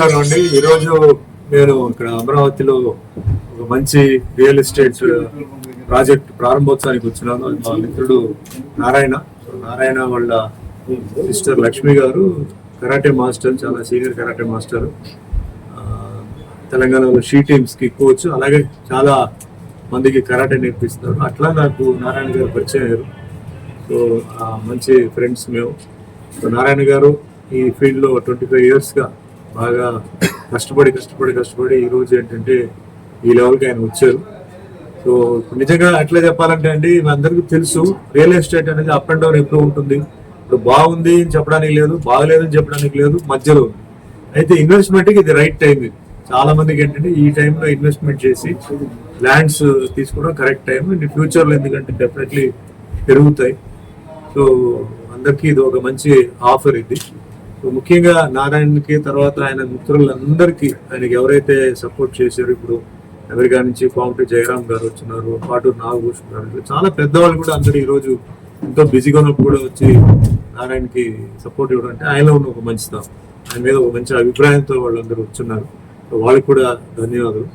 నమస్కారం అండి ఈరోజు నేను ఇక్కడ అమరావతిలో ఒక మంచి రియల్ ఎస్టేట్ ప్రాజెక్ట్ ప్రారంభోత్సవానికి వచ్చినాను. మా మిత్రుడు నారాయణ. నారాయణ వాళ్ళ sister Lakshmi garu karate master చాలా సీనియర్ కరాటే మాస్టర్. తెలంగాణలో షీ టీమ్స్కి వచ్చు అలాగే చాలా మందికి కరాటే నేర్పిస్తారు. అట్లా నాకు నారాయణ గారు పరిచయం అయ్యారు. సో మంచి ఫ్రెండ్స్ మేము. నారాయణ గారు ఈ ఫీల్డ్లో ట్వంటీ ఫైవ్ ఇయర్స్గా బాగా కష్టపడి కష్టపడి కష్టపడి ఈ రోజు ఏంటంటే ఈ లెవెల్కి ఆయన వచ్చారు. సో ఇప్పుడు నిజంగా అట్లా చెప్పాలంటే అండి మీ అందరికీ తెలుసు రియల్ ఎస్టేట్ అనేది అప్ అండ్ డౌన్ ఎప్పుడు ఉంటుంది. ఇప్పుడు బాగుంది అని చెప్పడానికి లేదు బాగలేదు అని చెప్పడానికి లేదు మధ్యలో అయితే ఇన్వెస్ట్మెంట్కి ఇది రైట్ టైం ఇది. చాలా మందికి ఏంటంటే ఈ టైంలో ఇన్వెస్ట్మెంట్ చేసి ల్యాండ్స్ తీసుకోవడం కరెక్ట్ టైం అండ్ ఫ్యూచర్లో ఎందుకంటే డెఫినెట్లీ పెరుగుతాయి. సో అందరికీ ఇది ఒక మంచి ఆఫర్ ఇది. ముఖ్యంగా నారాయణకి తర్వాత ఆయన మిత్రులందరికీ ఆయనకి ఎవరైతే సపోర్ట్ చేశారో ఇప్పుడు అమెరికా నుంచి కోమటి జయరామ్ గారు వచ్చినారు పాటు నాగభూషణ్ గారు చాలా పెద్దవాళ్ళు కూడా అందరూ ఈ రోజు ఎంతో బిజీగా ఉన్నప్పుడు కూడా వచ్చి నారాయణకి సపోర్ట్ ఇవ్వడం అంటే ఆయనలో ఉన్న ఒక మంచితనం ఆయన మీద ఒక మంచి అభిప్రాయంతో వాళ్ళందరూ వచ్చున్నారు. సో వాళ్ళకి కూడా ధన్యవాదాలు.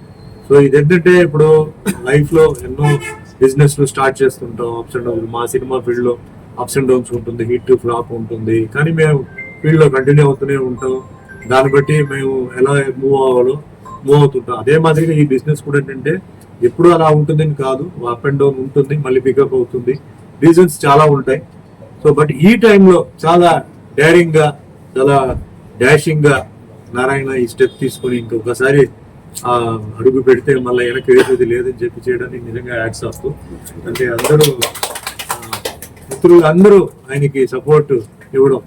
సో ఇదేంటంటే ఇప్పుడు లైఫ్లో ఎన్నో బిజినెస్లు స్టార్ట్ చేస్తుంటాం అప్స్ అండ్ డౌన్స్ మా సినిమా ఫీల్డ్లో అప్స్ అండ్ డౌన్స్ ఉంటుంది హిట్ ఫ్లాప్ ఉంటుంది. కానీ మేము ఫీల్డ్లో కంటిన్యూ అవుతూనే ఉంటాం. దాన్ని బట్టి మేము ఎలా మూవ్ అవ్వాలో మూవ్ అవుతుంటాం. అదే మాదిరిగా ఈ బిజినెస్ కూడా ఏంటంటే ఎప్పుడు అలా ఉంటుందని కాదు. అప్ అండ్ డౌన్ ఉంటుంది మళ్ళీ పికప్ అవుతుంది. రీజన్స్ చాలా ఉంటాయి. సో బట్ ఈ టైంలో చాలా డైరింగ్గా చాలా డాషింగ్గా నారాయణ ఈ స్టెప్ తీసుకొని ఇంకొకసారి అడుగు పెడితే మళ్ళీ వెనక్కి వేసేది లేదని చెప్పి చేయడానికి నిజంగా యాడ్స్ ఆఫ్ అంటే అందరూ మిత్రులు అందరూ ఆయనకి సపోర్ట్ ఇవ్వడం.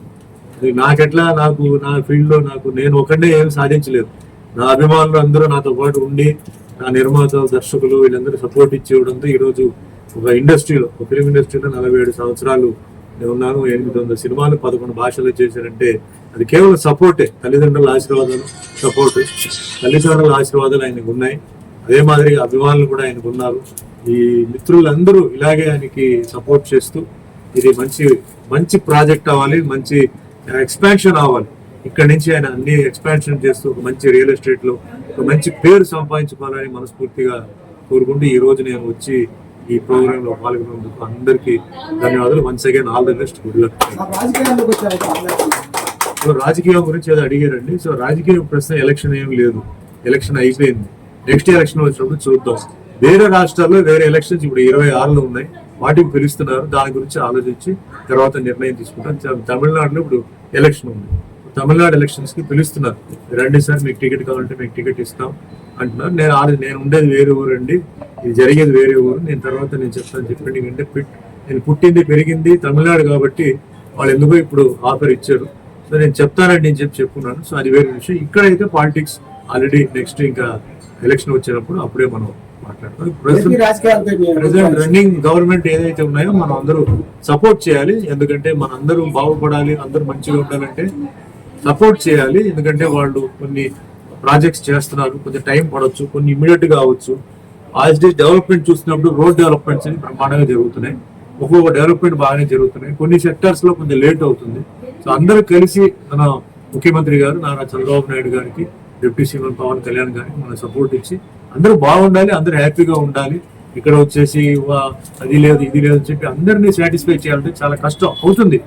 నాకెట్లా నాకు నా ఫీల్డ్లో నాకు నేను ఒకటే ఏం సాధించలేదు. నా అభిమానులు అందరూ నాతో పాటు ఉండి నా నిర్మాత దర్శకులు వీళ్ళందరూ సపోర్ట్ ఇచ్చి ఇవ్వడంతో ఈరోజు ఒక ఇండస్ట్రీలో ఒక ఫిలిం ఇండస్ట్రీలో నలభై ఏడు సంవత్సరాలు నేను ఉన్నాను. ఎనిమిది వందల సినిమాలు పదకొండు భాషలు చేశారంటే అది కేవలం సపోర్టే తల్లిదండ్రుల ఆశీర్వాదాలు సపోర్ట్ తల్లిదండ్రుల ఆశీర్వాదాలు ఆయనకు ఉన్నాయి. అదే మాదిరిగా అభిమానులు కూడా ఆయనకు ఉన్నారు. ఈ మిత్రులందరూ ఇలాగే ఆయనకి సపోర్ట్ చేస్తూ ఇది మంచి మంచి ప్రాజెక్ట్ అవ్వాలి. మంచి ఎక్స్పాన్షన్ అవ్వాలి. ఇక్కడ నుంచి ఆయన అన్ని ఎక్స్పాన్షన్ చేస్తూ ఒక మంచి రియల్ ఎస్టేట్లో ఒక మంచి పేరు సంపాదించుకోవాలని మనస్ఫూర్తిగా కోరుకుంటూ ఈ రోజు నేను వచ్చి ఈ ప్రోగ్రామ్లో పాల్గొన్నందుకు అందరికీ ధన్యవాదాలు. Once again all the best good luck so రాజకీయం గురించి ఏదో అడిగారండి. సో రాజకీయ ప్రశ్న ఎలక్షన్ ఏం లేదు. ఎలక్షన్ అయిపోయింది. నెక్స్ట్ ఎలక్షన్ వచ్చినప్పుడు చూద్దాం. వేరే రాష్ట్రాల్లో వేరే ఎలక్షన్స్ ఇప్పుడు ఇరవై ఆరులో ఉన్నాయి. వాటికి పిలుస్తున్నారు. దాని గురించి ఆలోచించి తర్వాత నిర్ణయం తీసుకుంటాం తమిళనాడులో ఇప్పుడు ఎలక్షన్ ఉంది. తమిళనాడు ఎలక్షన్స్కి పిలుస్తున్నారు. రండి సార్ మీకు టికెట్ కావాలంటే మీకు టికెట్ ఇస్తాం అంటున్నారు. నేను ఆల్రెడీ నేను ఉండేది వేరే ఊరు అండి. ఇది జరిగేది వేరే ఊరు. నేను తర్వాత నేను చెప్తాను చెప్పండి. అంటే పిట్- నేను పుట్టింది పెరిగింది తమిళనాడు కాబట్టి వాళ్ళు ఎందుకో ఇప్పుడు ఆఫర్ ఇచ్చారు. సో నేను చెప్తానండి నేను చెప్పి చెప్పుకున్నాను. సో అది వేరే విషయం. ఇక్కడైతే పాలిటిక్స్ ఆల్రెడీ నెక్స్ట్ ఇంకా ఎలక్షన్ వచ్చినప్పుడు అప్పుడే మనం మాట్లాడతాం ఏపీ ప్రజెంట్? రన్నింగ్ గవర్నమెంట్ ఏదైతే ఉన్నాయో మనం అందరూ సపోర్ట్ చేయాలి. ఎందుకంటే మన అందరూ బాగుపడాలి అందరూ మంచిగా ఉండాలంటే సపోర్ట్ చేయాలి. ఎందుకంటే వాళ్ళు కొన్ని ప్రాజెక్ట్స్ చేస్తున్నారు. కొంచెం టైం పడవచ్చు కొన్ని ఇమీడియట్గా అవ్వచ్చు. యాజ్ డే డెవలప్మెంట్ చూసినప్పుడు రోడ్ డెవలప్మెంట్స్ అని బ్రహ్మాండంగా జరుగుతున్నాయి. ఒక్కొక్క డెవలప్మెంట్ బాగానే జరుగుతున్నాయి. కొన్ని సెక్టర్స్లో కొంచెం లేట్ అవుతుంది. సో అందరూ కలిసి మన ముఖ్యమంత్రి గారు నారా చంద్రబాబు నాయుడు గారికి డిప్యూటీ సీఎం పవన్ కళ్యాణ్ గారికి మన సపోర్ట్ ఇచ్చి అందరూ బాగుండాలి అందరూ హ్యాపీగా ఉండాలి. ఇక్కడ వచ్చేసి వా, అది లేదు ఇది లేదు అని చెప్పి అందరినీ సాటిస్ఫై చేయాలంటే చాలా కష్టం అవుతుంది.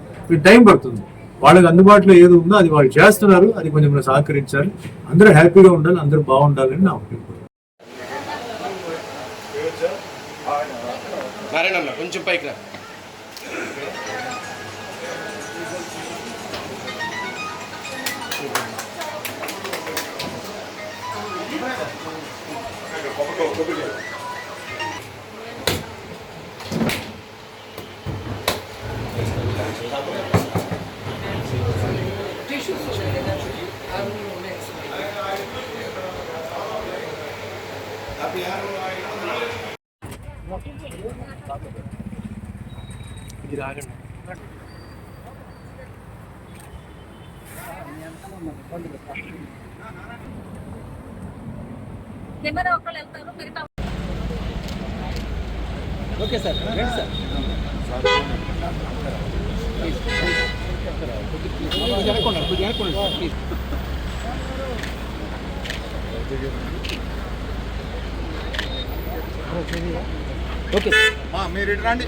టైం పడుతుంది. వాళ్ళకి అందుబాటులో ఏది ఉందో అది వాళ్ళు చేస్తున్నారు అది కొంచెం మనం సహకరించాలి. అందరూ హ్యాపీగా ఉండాలి అందరూ బాగుండాలని నా నారాయణ కొంచెం పైకి రా. ఇది ఆగండి నెమ్మది ఒకళ్ళు వెళ్తారు మిగతా ఓకే సార్ రండి సార్. ఓకే మీరు రండి.